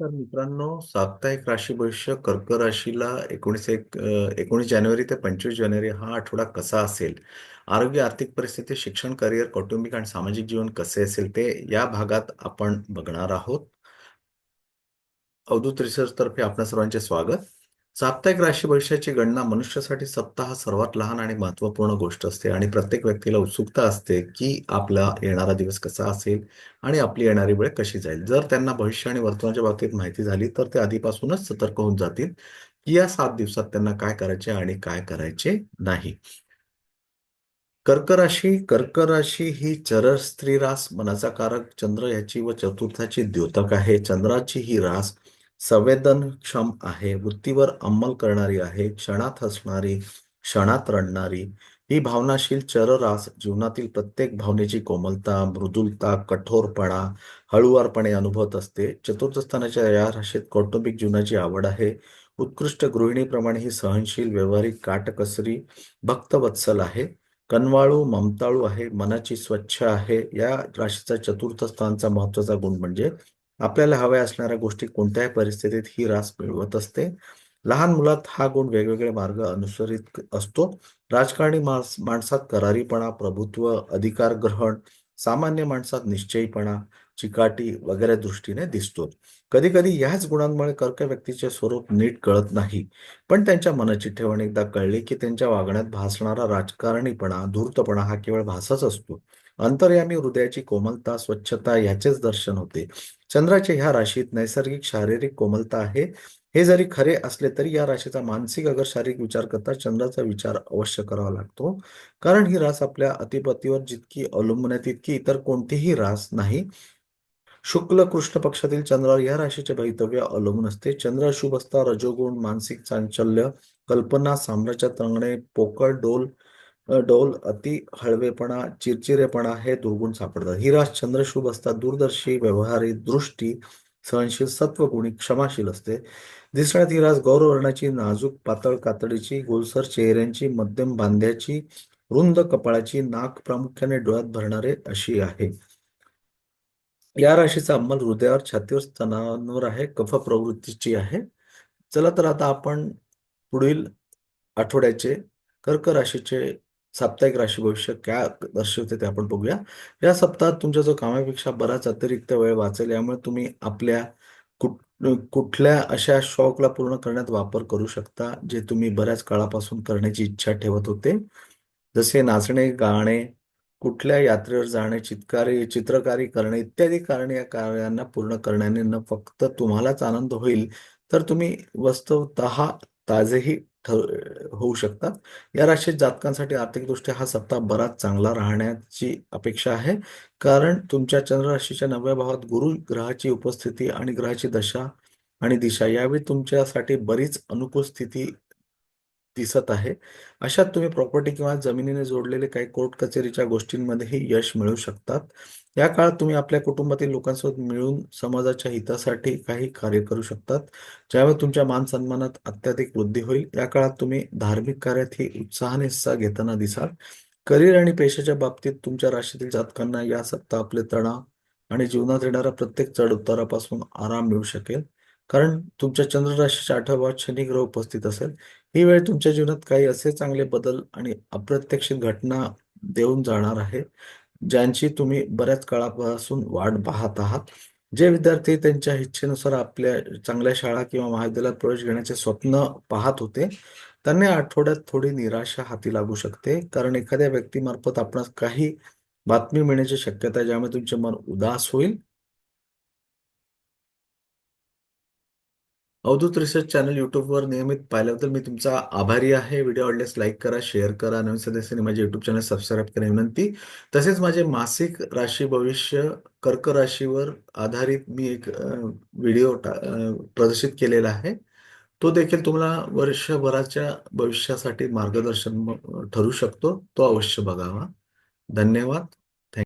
तर मित्रांनो साप्ताहिक राशी भविष्य कर्क राशीला एकोणीस एक एकोणीस जानेवारी ते पंचवीस जानेवारी हा आठवडा कसा असेल? आरोग्य आर्थिक परिस्थिती शिक्षण करिअर कौटुंबिक आणि सामाजिक जीवन कसे असेल ते या भागात आपण बघणार आहोत. अवधूत रिसर्च तर्फे आपल्या सर्वांचे स्वागत. साप्ताहिक राशी भविष्याची गणना मनुष्यासाठी सप्ताह सर्वात लहान आणि महत्त्वपूर्ण गोष्ट असते आणि प्रत्येक व्यक्तीला उत्सुकता असते की आपला येणारा दिवस कसा असेल आणि आपली येणारी वेळ कशी जाईल. जर त्यांना भविष्य आणि वर्तमानाच्या बाबतीत माहिती झाली तर ते आधीपासूनच सतर्क होऊन जातील की या सात दिवसात त्यांना काय करायचे आणि काय करायचे नाही. कर्क राशी कर्क राशी ही चर स्त्री रास मनाचा कारक चंद्र याची व चतुर्थाची द्योतक आहे. चंद्राची ही रास संवेदनक्षम आहे वृत्तीवर अंमल करणारी आहे क्षणात हसणारी क्षणात रडणारी ही भावनाशील चररास जीवनातील प्रत्येक भावनेची कोमलता मृदुलता कठोरपणा हळुवारपणे अनुभवत असते. चतुर्थ स्थानाच्या या राशीत कौटुंबिक जीवनाची आवड आहे. उत्कृष्ट गृहिणीप्रमाणे ही सहनशील व्यवहारिक काटकसरी भक्तवत्सल आहे. कनवाळू ममताळू आहे मनाची स्वच्छ आहे. या राशीचा चतुर्थ स्थानचा महत्त्वाचा गुण म्हणजे आपल्याला हव्या असणाऱ्या गोष्टी कोणत्याही परिस्थितीत ही रास मिळवत असते. लहान मुलात हा गुण वेगवेगळे मार्ग अनुसरित असतो. राजकारणी माणसात करारीपणा प्रभुत्व अधिकार ग्रहण सामान्य माणसात निश्चयीपणा चिकाटी वगैरे दृष्टीने दिसतो. कधी कधी याच गुणांमुळे कर्क व्यक्तीचे स्वरूप नीट कळत नाही. पण त्यांच्या मनाची ठेवण एकदा कळली की त्यांच्या वागण्यात भासणारा राजकारणीपणा धूर्तपणा हा केवळ भासच असतो. अंतर्यामी हृदयाची कोमलता स्वच्छता याचेच दर्शन होते. चंद्राच्या ह्या राशीत नैसर्गिक शारीरिक कोमलता आहे. हे जरी खरे असले तरी या राशीचा मानसिक अगर शारीरिक विचार करता चंद्राचा विचार अवश्य करावा लागतो. कारण ही रास आपल्या अतिपतीवर जितकी अवलंबून आहे तितकी इतर कोणतीही रास नाही. शुक्ल कृष्ण पक्षातील चंद्रावर या राशीचे भवितव्य अवलंबून असते. चंद्र शुभ असता रजोगुण मानसिक चांचल्य कल्पना साम्राज्यात रंगणे पोकळ डोल डोल अति हळवेपणा चिरचिरेपणा हे दुर्गुण सापडतात. ही रास चंद्रशुभ असतात. दूरदर्शी व्यवहारी दृष्टी सहनशील सत्वगुणी क्षमाशील असते. दिसण्यात ही रास गौरवर्णाची नाजूक पातळ कातडीची गोलसर चेहऱ्यांची मध्यम बांध्याची रुंद कपाळाची नाक प्रामुख्याने डोळ्यात भरणारे अशी आहे. या राशीचा अंमल हृदयावर छातीवर स्तनांवर आहे. कफ प्रवृत्तीची आहे. चला तर आता आपण पुढील आठवड्याचे कर्क राशीचे साप्ताहिक राशी भविष्य काय दर्शवते ते आपण बघूया. या सप्ताहात तुमच्या जो कामापेक्षा बराच अतिरिक्त वेळ वाचेल यामुळे तुम्ही आपल्या कुठ कुठल्या अशा शौकला पूर्ण करण्यात वापर करू शकता जे तुम्ही बऱ्याच काळापासून करण्याची इच्छा ठेवत होते. जसे नाचणे गाणे कुठल्या यात्रेवर जाणे चित्कारी चित्रकारी करणे इत्यादी कारणे या कार्यांना पूर्ण करण्याने न फक्त तुम्हालाच आनंद होईल तर तुम्ही वस्तुत ताजेही होऊ शकतात. या राशीत जातकांसाठी आर्थिकदृष्ट्या हा सप्ताह बराच चांगला राहण्याची अपेक्षा आहे. कारण तुमच्या चंद्र राशीच्या नवव्या भावात गुरु ग्रहाची उपस्थिती आणि ग्रहाची दशा आणि दिशा यावेळी तुमच्यासाठी बरीच अनुकूल स्थिती दिसत आहे. अशात तुम्ही प्रॉपर्टी किंवा जमिनीने जोडलेले काही कोर्ट कचेरीच्या गोष्टींमध्येही यश मिळू शकतात. या काळात तुम्ही आपल्या कुटुंबातील लोकांसोबत मिळून समाजाच्या हितासाठी काही कार्य करू शकतात. ज्यामुळे तुमच्या मान सन्मानात अत्याधिक वृद्धी होईल या काळात तुम्ही धार्मिक कार्यातही उत्साहाने हिस्सा घेताना दिसाल. करिअर आणि पेशाच्या बाबतीत तुमच्या राशीतील जातकांना या सप्ताह आपले तणाव आणि जीवनात येणाऱ्या प्रत्येक चढ उतारापासून आराम मिळू शकेल. कारण तुमच्या चंद्र राशीच्या आठव्या शनी ग्रह उपस्थित असेल. ही वेळ तुमच्या जीवनात काही असे चांगले बदल आणि अप्रत्यक्षित घटना देऊन जाणार आहे ज्यांची तुम्ही बऱ्याच काळापासून वाट पाहत आहात. जे विद्यार्थी त्यांच्या इच्छेनुसार आपल्या चांगल्या शाळा किंवा महाविद्यालयात प्रवेश घेण्याचे स्वप्न पाहत होते त्यांना आठवड्यात थोडी निराशा हाती लागू शकते. कारण एखाद्या व्यक्तीमार्फत आपणास काही बातमी मिळण्याची शक्यता आहे ज्यामुळे तुमचे मन उदास होईल. अवधूत रिसर्च चॅनल युट्यूबवर नियमित पाहिल्याबद्दल मी तुमचा आभारी आहे. व्हिडिओ आवडल्यास लाईक करा शेअर करा. नवीन सदस्यांनी माझे युट्यूब चॅनल सबस्क्राईब करा विनंती. तसेच माझे मासिक राशी भविष्य कर्क राशीवर आधारित मी एक व्हिडिओ प्रदर्शित केलेला आहे. तो देखील तुम्हाला वर्षभराच्या भविष्यासाठी मार्गदर्शन ठरू शकतो. तो अवश्य बघावा. धन्यवाद.